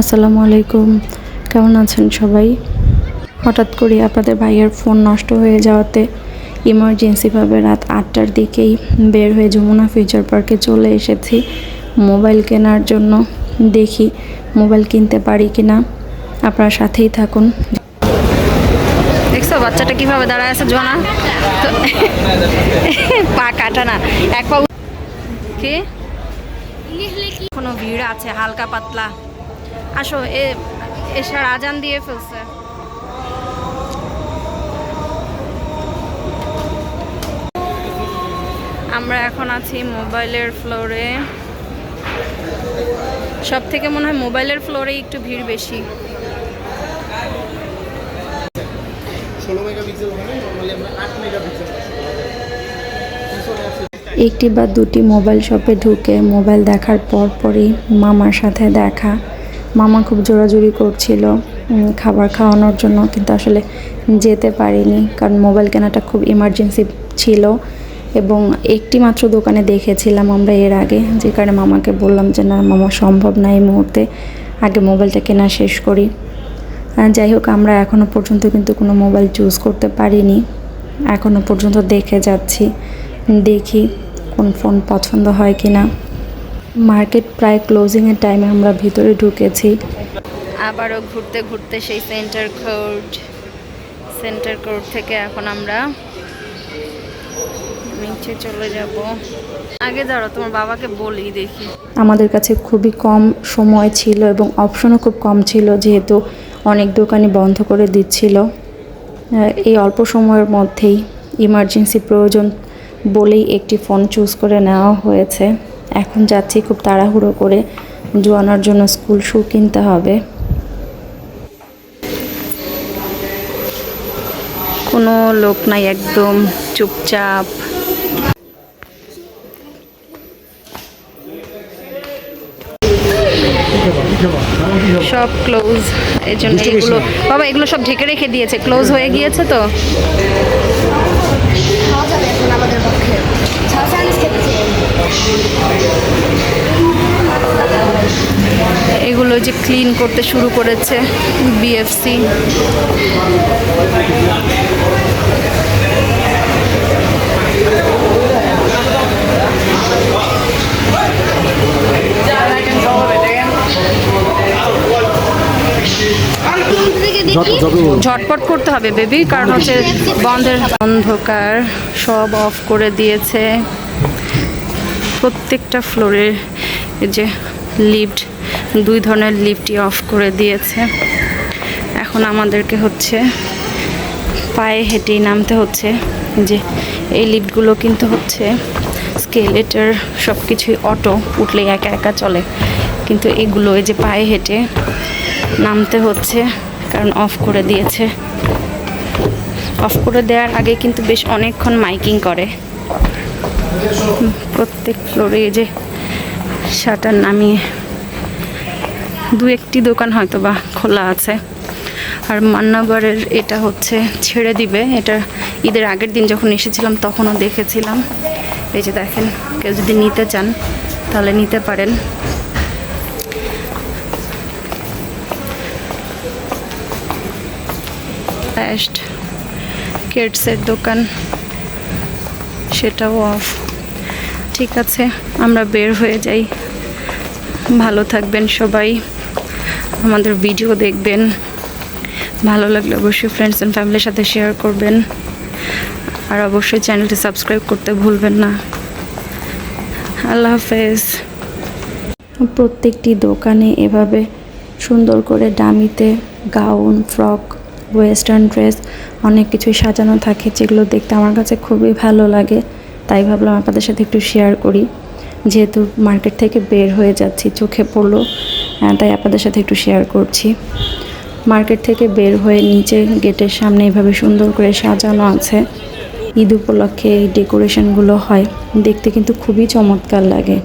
আসসালামু আলাইকুম। কেমন আছেন সবাই? হঠাৎ করে আপনাদের ভাইয়ের ফোন নষ্ট হয়ে যাওয়াতে ইমার্জেন্সিভাবে রাত আটটার দিকেই বের হয়ে যমুনা ফিউচার পার্কে চলে এসেছি। মোবাইল কেনার জন্য দেখি মোবাইল কিনতে পারি কি না আপনার সাথেই থাকুন। দেখছ, বাচ্চাটা কীভাবে দাঁড়ায় আছে জোনা পা কাটা না, এক পা কি? কোনো ভিড় আছে, হালকা পাতলা। আসো এ এসার আজান দিয়ে ফেলছে। আমরা এখন আছি মোবাইলের ফ্লোরে। সব থেকে মনে হয় মোবাইলের ফ্লোরে একটু ভিড় বেশি। ষোলো মেগাপিক্সেল হবে নর্মালি আমরা আট মেগাপিক্সেল একটি বা দুটি মোবাইল শপে ঢুকে মোবাইল দেখার পর পরই মামার সাথে দেখা। মামা খুব জোরাজুরি করছিল খাবার খাওয়ানোর জন্য, কিন্তু আসলে যেতে পারিনি, কারণ মোবাইল কেনাটা খুব ইমার্জেন্সি ছিল। এবং একটি মাত্র দোকানে দেখেছিলাম আমরা এর আগে, যে কারণে মামাকে বললাম যে, না, মামা সম্ভব না এই মুহূর্তে, আগে মোবাইলটা কেনা শেষ করি। যাই হোক, আমরা এখনও পর্যন্ত কিন্তু কোনো মোবাইল চুজ করতে পারিনি। এখনও পর্যন্ত দেখে যাচ্ছি, দেখি কোন ফোন পছন্দ হয় কি না মার্কেট প্রায় ক্লোজিংয়ের টাইমে আমরা ভিতরে ঢুকেছি। আবারও ঘুরতে ঘুরতে সেই সেন্টার কোর্ট সেন্টার কোর্ট থেকে এখন আমরা নিচে চলে যাব। আগে দাঁড়ো তোমার বাবাকে বলি দেখি। আমাদের কাছে খুবই কম সময় ছিল এবং অপশনও খুব কম ছিল যেহেতু অনেক দোকানই বন্ধ করে দিচ্ছিল। এই অল্প সময়ের মধ্যেই ইমার্জেন্সি প্রয়োজন বলেই একটি ফোন চুজ করে নেওয়া হয়েছে। এখন যাচ্ছি খুব তাড়াহুড়ো করে জোয়ানোর জন্য স্কুল শু কিনতে হবে। কোনো লোক নাই একদম চুপচাপ। সব ক্লোজ এই জন্য এগুলো বাবা এগুলো সব ঢেকে রেখে দিয়েছে। ক্লোজ হয়ে গিয়েছে তো? খাওয়া যাবে এখন আমাদের পক্ষে। এগুলো যে ক্লিন করতে শুরু করেছে বিএফসি ঝটপট করতে হবে বেবি কারণ হচ্ছে বন্ধের অন্ধকার সব অফ করে দিয়েছে। প্রত্যেকটা ফ্লোরে যে লিফট, দুই ধরনের লিফটই অফ করে দিয়েছে। এখন আমাদেরকে হচ্ছে পায়ে হেঁটেই নামতে হচ্ছে। যে এই লিফটগুলো কিন্তু হচ্ছে স্কেলেটার সব কিছুই অটো, উঠলেই একা একা চলে। কিন্তু এগুলো এই যে পায়ে হেঁটে নামতে হচ্ছে, কারণ অফ করে দিয়েছে। অফ করে দেওয়ার আগে কিন্তু বেশ অনেকক্ষণ মাইকিং করে। প্রত্যেক ফ্লোরে এই যে শাটার নামিয়ে দু একটি দোকান হয়তো বা খোলা আছে। আর মান্নাবারের এটা হচ্ছে ছেড়ে দিবে। এটা ঈদের আগের দিন যখন এসেছিলাম তখনও দেখেছিলাম। এই যে দেখেন, কেউ যদি নিতে চান তাহলে নিতে পারেন। কিডসের দোকান। সেটাও অফ ঠিক আছে, আমরা বের হয়ে যাই। ভালো থাকবেন সবাই। আমাদের ভিডিও দেখবেন। ভালো লাগলে অবশ্যই ফ্রেন্ডস অ্যান্ড ফ্যামিলির সাথে শেয়ার করবেন। আর অবশ্যই চ্যানেলটি সাবস্ক্রাইব করতে ভুলবেন না। আল্লাহ হাফেজ। প্রত্যেকটি দোকানে এভাবে সুন্দর করে ডামিতে গাউন ফ্রক ওয়েস্টার্ন ড্রেস, অনেক কিছুই সাজানো থাকে যেগুলো দেখতে আমার কাছে খুবই ভালো লাগে। তাই ভাবলাম আপনাদের সাথে একটু শেয়ার করি। যেহেতু মার্কেট থেকে বের হয়ে যাচ্ছি, চোখে পড়ল তাই আপনাদের সাথে একটু শেয়ার করছি। মার্কেট থেকে বের হয়ে নিচে গেটের সামনে এভাবে সুন্দর করে সাজানো আছে। ঈদ উপলক্ষে এই ডেকোরেশনগুলো হয়। দেখতে কিন্তু খুবই চমৎকার লাগে।